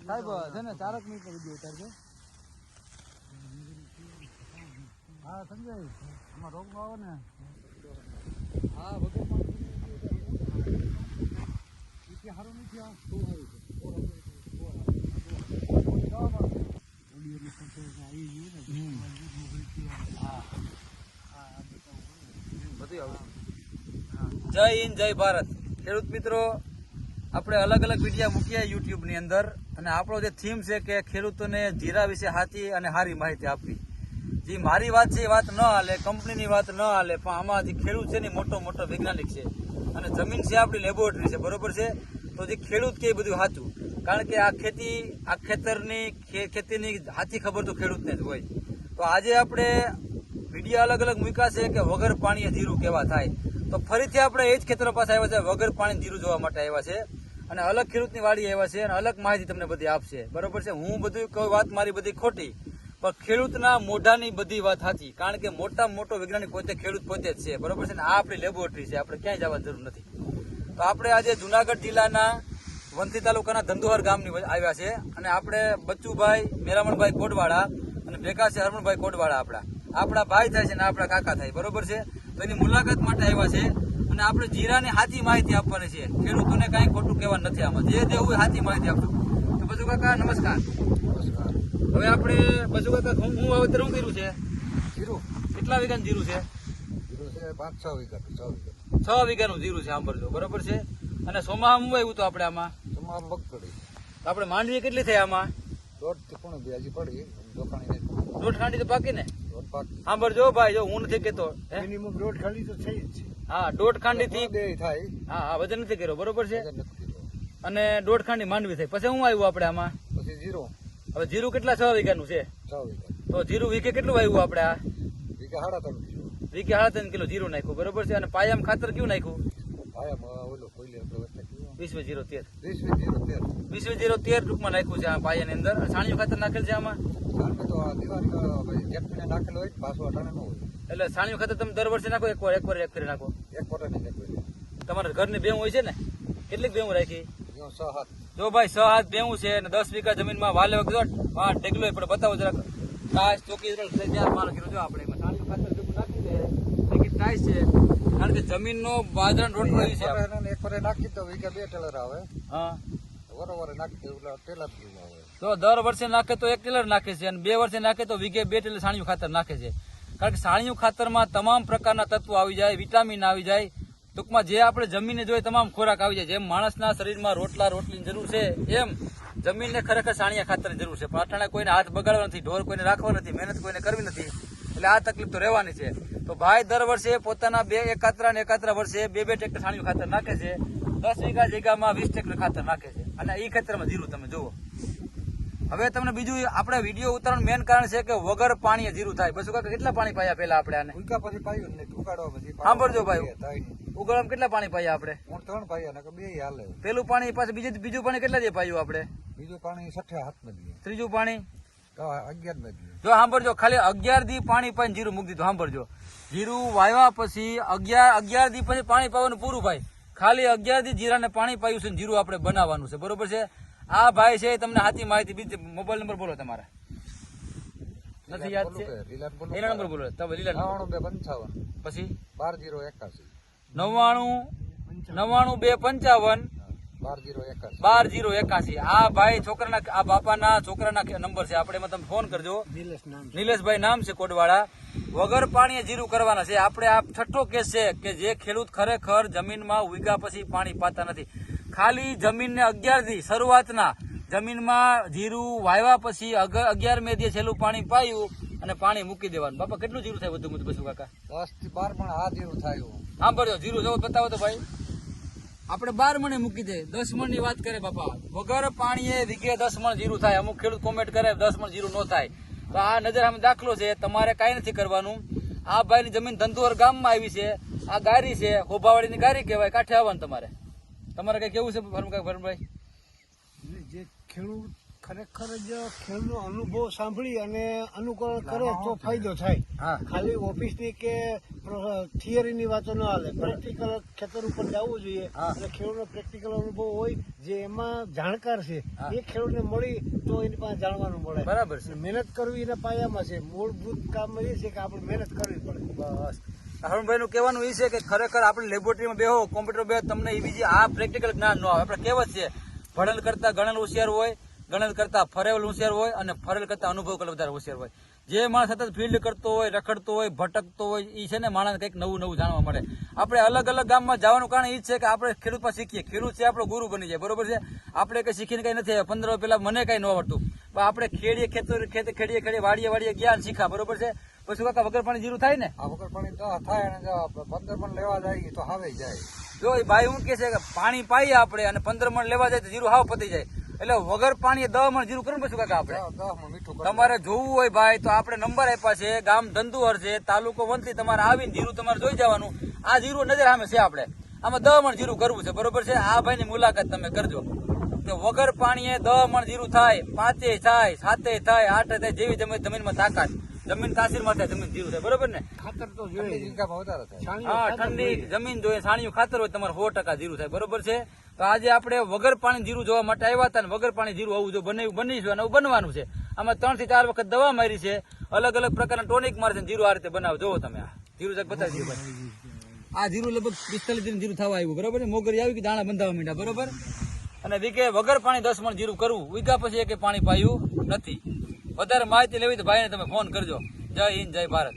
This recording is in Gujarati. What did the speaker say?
સાહેબ, છે ને, ચારક મિનિટ વીડિયો ઉતારજો હા, સમજાય. આમાં રોગ આવે ને. હા, વગર સારું નથી આ શું સારું જય હિન્દ, જય ભારત. ખેડૂત મિત્રો આપણે અલગ અલગ વિડીયા મૂકીએ યુટ્યુબની અંદર અને આપણો જે થીમ છે કે ખેડૂતોને જીરા વિશે સાચી અને સારી માહિતી આપવી. જે મારી વાત છે એ વાત ન હાલે, કંપનીની વાત ન હાલે, પણ આમાં જે ખેડૂત છે ને મોટો મોટો વૈજ્ઞાનિક છે. અને જમીન છે આપણી લેબોરેટરી છે, બરોબર છે? તો જે ખેડૂત કે એ બધું સાચું કારણ કે આ ખેતી, આ ખેતરની ખેતીની સાચી ખબર તો ખેડૂતને જ હોય. તો આજે આપણે વિડીયા અલગ અલગ મૂક્યા છે કે વગર પાણીએ જીરું કેવા થાય. તો ફરીથી આપણે એ જ ખેતરો પાસે આવ્યા છે, વગર પાણી જીરું જોવા માટે આવ્યા છે. અને અલગ ખેડૂતની વાડી આવ્યા છે અને અલગ માહિતી તમને બધી આપશે. બરોબર છે? હું બધું કોઈ વાત મારી બધી ખોટી, પણ ખેડૂતના મોઢાની બધી વાત સાચી. કારણ કે મોટા મોટો વૈજ્ઞાનિક પોતે ખેડૂત પોતે જ છે. બરોબર છે? ને આ આપણી લેબોરેટરી છે. આપણે ક્યાંય જવાની જરૂર નથી. તો આપણે આજે જુનાગઢ જિલ્લાના વંથી તાલુકાના ધંધુહર ગામની આવ્યા છે. અને આપણે બચ્ચુભાઈ મેરામણભાઈ કોટવાળા અને ભેગા છે હરમણભાઈ કોટવાળા આપણા. આપણા ભાઈ થાય છે ને આપણા કાકા થાય. બરોબર છે? તો એની મુલાકાત માટે આવ્યા છે. અને આપણે જીરાની સાચી માહિતી આપવાની છે. ખેડૂતોને કાંઈ ખોટું કહેવાનું નથી આમાં. જે દેવું સાચી માહિતી આપશું તો બધું કાકા નમસ્કાર. હવે આપણે બધું કાકા હું હું વાવેતર શું કર્યું છે? જીરું. કેટલા વીઘાનું જીરું છે? જીરું છે પાંચ છ વીઘા છ વીઘા. છ વીઘાનું જીરું છે સાંભળજો. બરોબર છે? અને સોમામ હું આવ્યું તો આપણે આમાં? તમામ મગફળી આપણે માંડવી કેટલી થઈ આમાં? દોઢથી પોણી બે હજી પડી. દોઢ ખાંડી તો પાકી. ને સાંભળજો ભાઈ જો હું નથી કેતો? મિનિમમ દોઢ ખાંડી તો થઈ જ છે. હા દોઢ ખાંડી થી થાય. હા હા વજન નથી કર્યો બરોબર છે. અને દોઢ ખાંડી માંડવી થઈ. પછી હું આવ્યું આપણે આમાં? પછી જીરો. હવે જીરું કેટલા? છ વીઘાનું છે. તો જીરું વીઘે કેટલું આવ્યું આપણે આ? વીઘા સાડા ત્રણ કિલો. વીઘે સાડા ત્રણ કિલો જીરું નાખ્યું બરોબર છે? અને પાયામાં ખાતર કયું નાખ્યું? પાયામાં ઓલો કોઈલે આપણે વચ્ચે કીધું. વીસ જીરો તેર. વીસ વીસ જીરો તેર ટૂંકમાં નાખ્યું છે આ પાયાની અંદર. સાણિયું ખાતર નાખેલ છે આમાં? એટલે સાણિયું ખાતર તમે દર વર્ષે નાખો એક વાર એક વાર એક ફેરી નાખો. તમારા ઘરની ભેવું હોય છે ને? કેટલીક ભેવું રાખી? જો ભાઈ છ હાથ ભેવું છે અને દસ વીઘા જમીનમાં વાલે વખત હા ટેકલો પણ બતાવો જરાક. ટાઈસ ચોકી જ્યાં માલ કીધું જો આપણે ટાઈસ છે. કારણ કે જમીનનો બાજરાનો રોટલો એવી છે. એક ફરે નાખી તો વીઘા બે ટેલર આવે. હા. તો દર વર્ષે નાખે તો એક ટેલર નાખે છે અને બે વર્ષે નાખે તો વીઘે બે ટેલર સાણિયું ખાતર નાખે છે. કારણ કે સાણિયું ખાતરમાં તમામ પ્રકારના તત્વો આવી જાય, વિટામિન આવી જાય. ટૂંકમાં જે આપણે જમીનને જોઈએ તમામ ખોરાક આવી જાય. જેમ માણસના શરીરમાં રોટલા, રોટલીની જરૂર છે, એમ જમીનને ખરેખર સાણિયા ખાતરની જરૂર છે. પણ અટાણે કોઈને હાથ બગાડવા નથી, ઢોર કોઈને રાખવા નથી, મહેનત કોઈને કરવી નથી, એટલે આ તકલીફ તો રહેવાની છે. તો ભાઈ દર વર્ષે પોતાના બે એકાત્રા ને એકાત્રા વર્ષે બે બે ટ્રેક્ટર સાણિયું ખાતર નાખે છે. દસ વીઘા જગ્યામાં વીસ ટ્રેક્ટર ખાતર નાખે છે. અને એ ખેતરમાં જીરું તમે જુઓ. હવે તમને બીજું આપણે વીડિયો ઉતારવાનું મેન કારણ છે કે વગર પાણી જીરું થાય. બસ કાકા કેટલા પાણી પાયા પેલા આપણે આને? ઉલકા પછી પાયું ને ઉગાડવા પછી સાંભળજો ભાઈ. ઉગળામાં કેટલા પાણી પાયા આપણે? ત્રણ પાયા ને બે હાલે. પેલું પાણી પાછું બીજું બીજું પાણી કેટલા દે પાયું આપણે? બીજું પાણી હાથમાં ત્રીજું પાણી? જો સાંભળજો ખાલી અગિયાર દી પાણી પાઈને જીરું મૂકી દીધું. સાંભળજો. જીરું વાવ્યા પછી અગિયાર અગિયાર દી પછી પાણી પાવાનું પૂરું ભાઈ. ખાલી અગિયાર દી જીરાને પાણી પાયું છે ને જીરું આપણે બનાવવાનું છે. બરોબર છે? આ ભાઈ છે તમને સાચી માહિતી બીજી મોબાઈલ નંબર બોલો તમારા. નથી યાદ છે? બોલું લીલા નંબર બોલો તમે લીલા. બે પંચાવન. પછી? બાર જીરો એકાસી. નવ્વાણું નવ્વાણું બે પંચાવન. બાર જીરો એકાસી. બાર જીરો એકાસી. આ ભાઈ છોકરાના આ બાપાના છોકરાના નંબર છે. આપણે એમાં તમે ફોન કરજો. નિલેશભાઈ નામ છે કોડવાળા. વગર પાણીએ જીરું કરવાના છે. આપણે આ છઠ્ઠો કેસ છે કે જે ખેડૂત ખરેખર જમીનમાં ઉગા પછી પાણી પાતા નથી. ખાલી જમીનને અગિયારથી શરૂઆતના જમીનમાં જીરું વાવ્યા પછી અગ- અગિયાર મે દી છેલ્લું પાણી પાયું અને પાણી મૂકી દેવાનું. બાપા કેટલું જીરું થાય બધું બધું કાકા? દસથી બાર પણ આ જીરું થાય સાંભળ્યો જીરું જવું બતાવો તો ભાઈ. આપણે બાર મણે મૂકી દે. દસ મણની વાત કરે બાપા. વગર પાણીએ વીઘે દસ મણ જીરું થાય. અમુક ખેડૂત કોમેન્ટ કરે દસ મણ જીરું ન થાય. તો આ નજર અમે દાખલો છે. તમારે કાંઈ નથી કરવાનું. આ ભાઈની જમીન ધંધુવર ગામમાં આવી છે. આ ગારી છે. હોભાવાડીની ગારી કહેવાય. કાંઠે આવવાનું તમારે. તમારે કઈ કેવું છે ફરમભાઈ? ફરમભાઈ જે ખેડૂત ખરેખર જ ખેડૂતનો અનુભવ સાંભળી અને અનુકરણ કરે તો ફાયદો થાય. હા. ખાલી ઓફિસની કે થિયરીની વાતો ન હાલે. પ્રેક્ટિકલ ખેતર ઉપર જવું જોઈએ. અને ખેડૂતનો પ્રેક્ટિકલ અનુભવ હોય જે એમાં જાણકાર છે. એ ખેડૂતને મળી તો એની પાસે જાણવાનું મળે. બરાબર છે. મહેનત કરવી એના પાયામાં છે. મૂળભૂત કામ એ છે કે આપણે મહેનત કરવી પડે. બસ. અરુણભાઈ નું કહેવાનું એ છે કે ખરેખર આપણે લેબોરેટરીમાં બેહો કોમ્પ્યુટર બે તમને એ બીજી આ પ્રેક્ટિકલ જ્ઞાન ન આવે. આપણે કહેવત છે, ભણેલ કરતા ગણેલ હોશિયાર હોય, ગણેલ કરતા ફરેલ હોશિયાર હોય અને ફરેલ કરતા અનુભવ કરતા વધારે હોશિયાર હોય. જે માણસ સતત ફિલ્ડ કરતો હોય, રખડતો હોય, ભટકતો હોય એ છે ને માણસને કંઈક નવું નવું જાણવા મળે. આપણે અલગ અલગ ગામમાં જવાનું કારણ એ જ છે કે આપણે ખેડૂત પાસે શીખીએ. ખેડૂત છે આપણો ગુરુ બની જાય, બરોબર છે? આપણે કંઈ શીખીને કંઈ નથી પંદર પહેલાં મને કંઈ ન આવડતું. પણ આપણે ખેડીએ ખેતર ખેત ખેડીએ ખેડીએ વાડીએ વાડીએ જ્ઞાન શીખા બરોબર છે? પછી કાકા વગર પાણી જીરું થાય ને? આ વગર પાણી તો થાય અને જો પંદર પણ લેવા જાય તો હવે જાય. જો એ ભાઈ હું કે છે કે પાણી પાઈએ આપણે અને પંદર મણ લેવા જાય તો જીરું હાવ પતી જાય. એટલે વગર પાણી દહ મણ જીરું કરવું પછી કાકા આપણે? તમારે જોવું હોય ભાઈ તો આપણે નંબર આપ્યા છે ગામ ધંધુહર છે તાલુકો વંથલી તમારે આવીને જીરું તમારે જોઈ જવાનું. આ જીરું નજર સામે છે આપણે. આમાં દહ મણ જીરું કરવું છે બરોબર છે? આ ભાઈની મુલાકાત તમે કરજો. કે વગર પાણીએ દહ મણ જીરું થાય પાંચે થાય સાતે થાય આઠે થાય જેવી જમીન જમીનમાં તાકાત. જમીન તાસીરમાં થાય જમીન જીરું થાય બરોબર ને? ખાતર તો જોઈએ. હા ઠંડી જમીન જોઈએ સાણિયું ખાતર હોય તમારે સો ટકા જીરું થાય બરોબર છે? તો આજે આપણે વગર પાણી જીરું જોવા માટે આવ્યા હતા વગર પાણી જીરું આવું જો બને બનીશું અને બનવાનું છે. આમાં ત્રણથી ચાર વખત દવા મારી છે. અલગ અલગ પ્રકારના ટોનિક મારે છે જીરું આ રીતે બનાવો. જોવો તમે આ. જીરું જગ બતાવી દીધું આ જીરું લગભગ પિસ્તાલીસ દિન જીરું થવા આવ્યું બરોબર મોગરી આવી કે દાણા બંધાવા માંડ્યા બરોબર? અને વીકે વગર પાણી દસ મણ જીરું કરવું વીઘા પછી એક પાણી પાયું નથી. વધારે માહિતી લેવી તો ભાઈને તમે ફોન કરજો. જય હિન્દ જય ભારત.